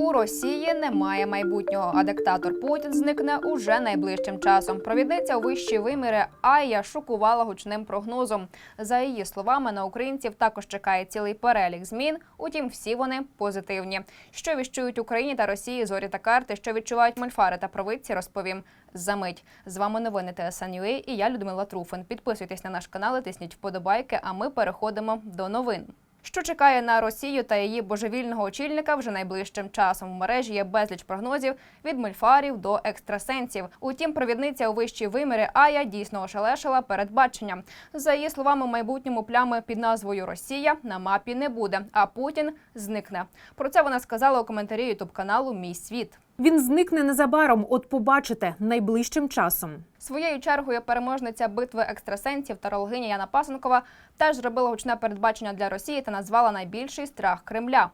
У Росії немає майбутнього, а диктатор Путін зникне уже найближчим часом. Провідниця вищі виміри Айя шокувала гучним прогнозом. За її словами, на українців також чекає цілий перелік змін. Утім, всі вони позитивні. Що віщують Україні та Росії зорі та карти, що відчувають мольфари та провидці, розповім за мить. З вами новини ТСНЮА і я Людмила Труфин. Підписуйтесь на наш канал, тисніть вподобайки. А ми переходимо до новин. Що чекає на Росію та її божевільного очільника вже найближчим часом? В мережі є безліч прогнозів від мольфарів до екстрасенсів. Утім, провідниця у вищій вимірі Ая дійсно ошелешила передбачення. За її словами, майбутньому плями під назвою Росія на мапі не буде, а Путін зникне. Про це вона сказала у коментарі ютуб каналу Мій світ. Він зникне незабаром. От побачите найближчим часом. Своєю чергою переможниця битви екстрасенсів тарологиня Яна Пасенкова теж зробила гучне передбачення для Росії та назвала найбільший страх Кремля.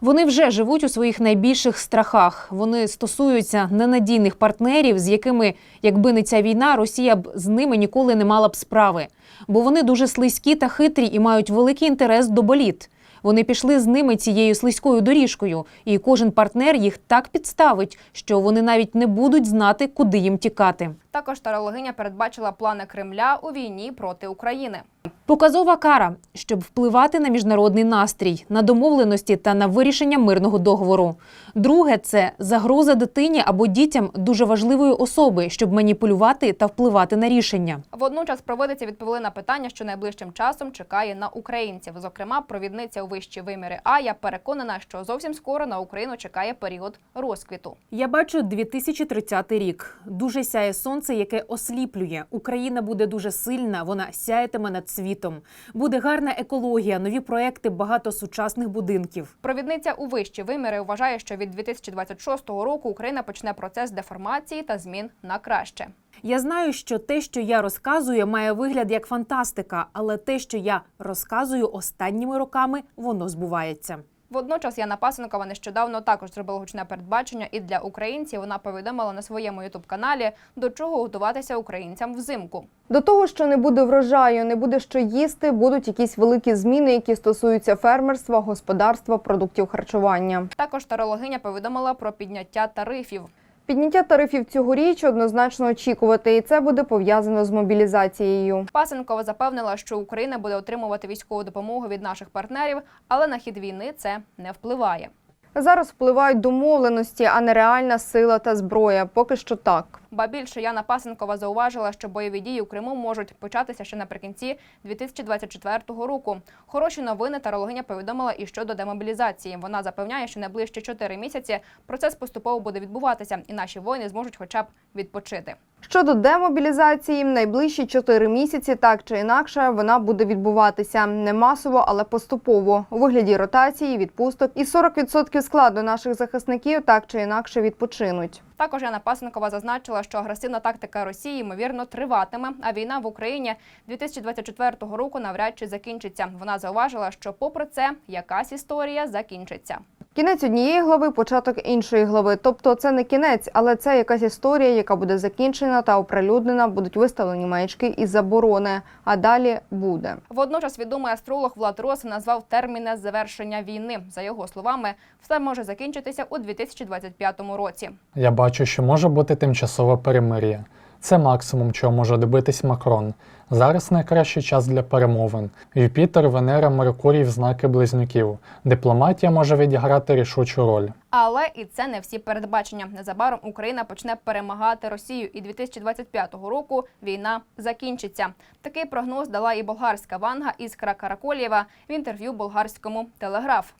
Вони вже живуть у своїх найбільших страхах. Вони стосуються ненадійних партнерів, з якими, якби не ця війна, Росія б з ними ніколи не мала б справи. Бо вони дуже слизькі та хитрі і мають великий інтерес до боліт. Вони пішли з ними цією слизькою доріжкою, і кожен партнер їх так підставить, що вони навіть не будуть знати, куди їм тікати. Також тарологиня передбачила плани Кремля у війні проти України. Показова кара, щоб впливати на міжнародний настрій, на домовленості та на вирішення мирного договору. Друге це загроза дитині або дітям дуже важливої особи, щоб маніпулювати та впливати на рішення. Водночас провидиці відповіли на питання, що найближчим часом чекає на українців. Зокрема, провідниця у вищі виміри Ая переконана, що зовсім скоро на Україну чекає період розквіту. Я бачу 2030 рік. Дуже сяє сонце, яке осліплює. Україна буде дуже сильна. Вона сяятиме над світом. Буде гарна екологія, нові проекти, багато сучасних будинків. Провідниця у вищі виміри вважає, що від 2026 року Україна почне процес деформації та змін на краще. Я знаю, що те, що я розказую, має вигляд як фантастика, але те, що я розказую останніми роками, воно збувається. Водночас Яна Пасенкова нещодавно також зробила гучне передбачення і для українців. Вона повідомила на своєму ютуб-каналі, до чого готуватися українцям взимку. До того, що не буде врожаю, не буде що їсти, будуть якісь великі зміни, які стосуються фермерства, господарства, продуктів харчування. Також тарологиня повідомила про підняття тарифів. Підняття тарифів цьогоріч однозначно очікувати, і це буде пов'язано з мобілізацією. Пасенкова запевнила, що Україна буде отримувати військову допомогу від наших партнерів, але на хід війни це не впливає. Зараз впливають домовленості, а не реальна сила та зброя. Поки що так. Ба більше Яна Пасенкова зауважила, що бойові дії у Криму можуть початися ще наприкінці 2024 року. Хороші новини тарологиня повідомила і щодо демобілізації. Вона запевняє, що найближчі 4 місяці процес поступово буде відбуватися, і наші воїни зможуть хоча б відпочити. Щодо демобілізації, найближчі 4 місяці так чи інакше вона буде відбуватися не масово, але поступово у вигляді ротації, відпусток і 40% складу наших захисників так чи інакше відпочинуть. Також Яна Пасенкова зазначила, що агресивна тактика Росії ймовірно триватиме, а війна в Україні 2024 року навряд чи закінчиться. Вона зауважила, що попри це якась історія закінчиться. Кінець однієї глави, початок іншої глави. Тобто це не кінець, але це якась історія, яка буде закінчена та оприлюднена, будуть виставлені маячки і заборони. А далі буде. Водночас відомий астролог Влад Рос назвав терміни завершення війни. За його словами, все може закінчитися у 2025 році. Я бачу, що може бути тимчасове перемир'я. Це максимум, чого може добитись Макрон. Зараз найкращий час для перемовин. Юпітер, Венера, Меркурій в знаки близнюків. Дипломатія може відіграти рішучу роль. Але і це не всі передбачення. Незабаром Україна почне перемагати Росію, і 2025 року війна закінчиться. Такий прогноз дала і болгарська ванга Іскра Караколєва в інтерв'ю болгарському телеграф.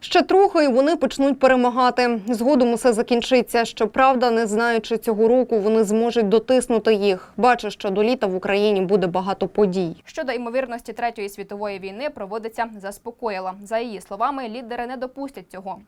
Ще трохи і вони почнуть перемагати. Згодом усе закінчиться. Щоправда, не знаючи цього року, вони зможуть дотиснути їх. Бачу, що до літа в Україні буде багато подій. Щодо ймовірності третьої світової війни, проводиться заспокоїла. За її словами, лідери не допустять цього.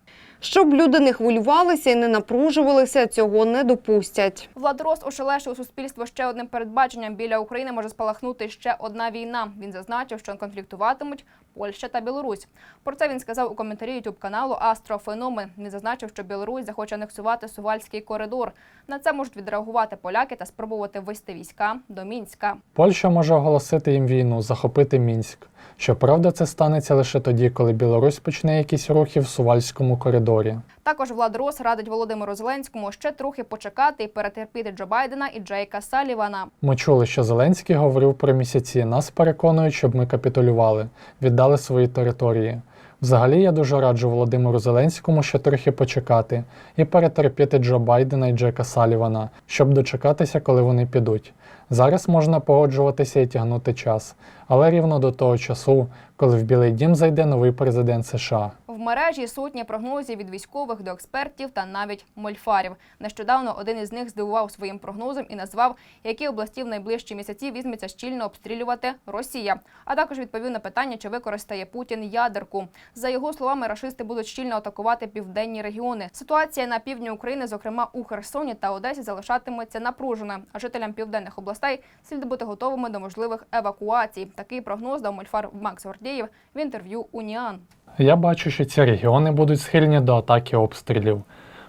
Щоб люди не хвилювалися і не напружувалися, цього не допустять. Влад Рос ошелешив суспільство ще одним передбаченням. Біля України може спалахнути ще одна війна. Він зазначив, що конфліктуватимуть Польща та Білорусь. Про це він сказав у коментарі ютуб каналу Астрофеномен. Він зазначив, що Білорусь захоче анексувати Сувальський коридор. На це можуть відреагувати поляки та спробувати ввести війська до Мінська. Польща може оголосити їм війну, захопити Мінськ. Щоправда, це станеться лише тоді, коли Білорусь почне якісь рухи в Сувальському коридорі. Також Влад Рос радить Володимиру Зеленському ще трохи почекати і перетерпіти Джо Байдена і Джейка Салівана. Ми чули, що Зеленський говорив про місяці. Нас переконують, щоб ми капітулювали, віддали свої території. Взагалі, я дуже раджу Володимиру Зеленському ще трохи почекати і перетерпіти Джо Байдена і Джека Салівана, щоб дочекатися, коли вони підуть. Зараз можна погоджуватися і тягнути час, але рівно до того часу, коли в Білий Дім зайде новий президент США. В мережі сотні прогнозів від військових до експертів та навіть мольфарів. Нещодавно один із них здивував своїм прогнозом і назвав, які області в найближчі місяці візьметься щільно обстрілювати Росія. А також відповів на питання, чи використає Путін ядерку. За його словами, рашисти будуть щільно атакувати південні регіони. Ситуація на півдні України, зокрема у Херсоні та Одесі, залишатиметься напруженою. А жителям південних областей слід бути готовими до можливих евакуацій. Такий прогноз дав мольфар Макс Гордєєв в інтерв'ю Уніан. Я бачу, що ці регіони будуть схильні до атаки обстрілів.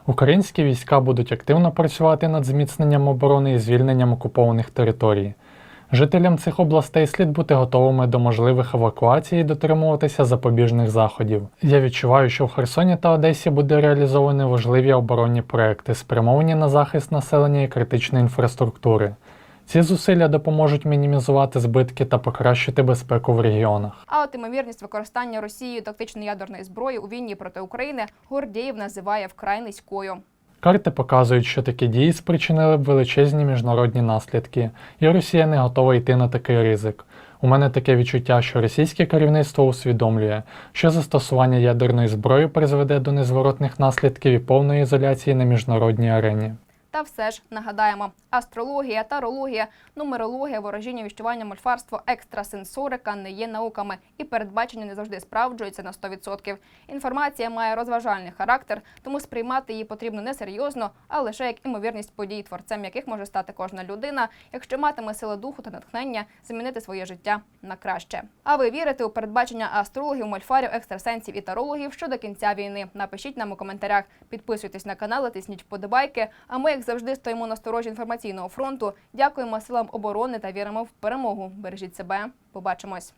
Українські війська будуть активно працювати над зміцненням оборони і звільненням окупованих територій. Жителям цих областей слід бути готовими до можливих евакуацій і дотримуватися запобіжних заходів. Я відчуваю, що в Херсоні та Одесі буде реалізовані важливі оборонні проекти, спрямовані на захист населення і критичної інфраструктури. Ці зусилля допоможуть мінімізувати збитки та покращити безпеку в регіонах. А от імовірність використання Росією тактичної ядерної зброї у війні проти України Гордєєв називає вкрай низькою. Карти показують, що такі дії спричинили б величезні міжнародні наслідки, і Росія не готова йти на такий ризик. У мене таке відчуття, що російське керівництво усвідомлює, що застосування ядерної зброї призведе до незворотних наслідків і повної ізоляції на міжнародній арені. Та все ж нагадаємо: астрологія, тарологія, нумерологія, ворожіння, віщування, мольфарство, екстрасенсорика не є науками, і передбачення не завжди справджуються на 100%. Інформація має розважальний характер, тому сприймати її потрібно не серйозно, а лише як імовірність подій, творцем яких може стати кожна людина, якщо матиме сила духу та натхнення змінити своє життя на краще. А ви вірите у передбачення астрологів, мольфарів, екстрасенсів і тарологів щодо кінця війни? Напишіть нам у коментарях, підписуйтесь на канал, тисніть вподобайки. А ми, як завжди, стоїмо на сторожі інформаційного фронту. Дякуємо силам оборони та віримо в перемогу. Бережіть себе. Побачимось.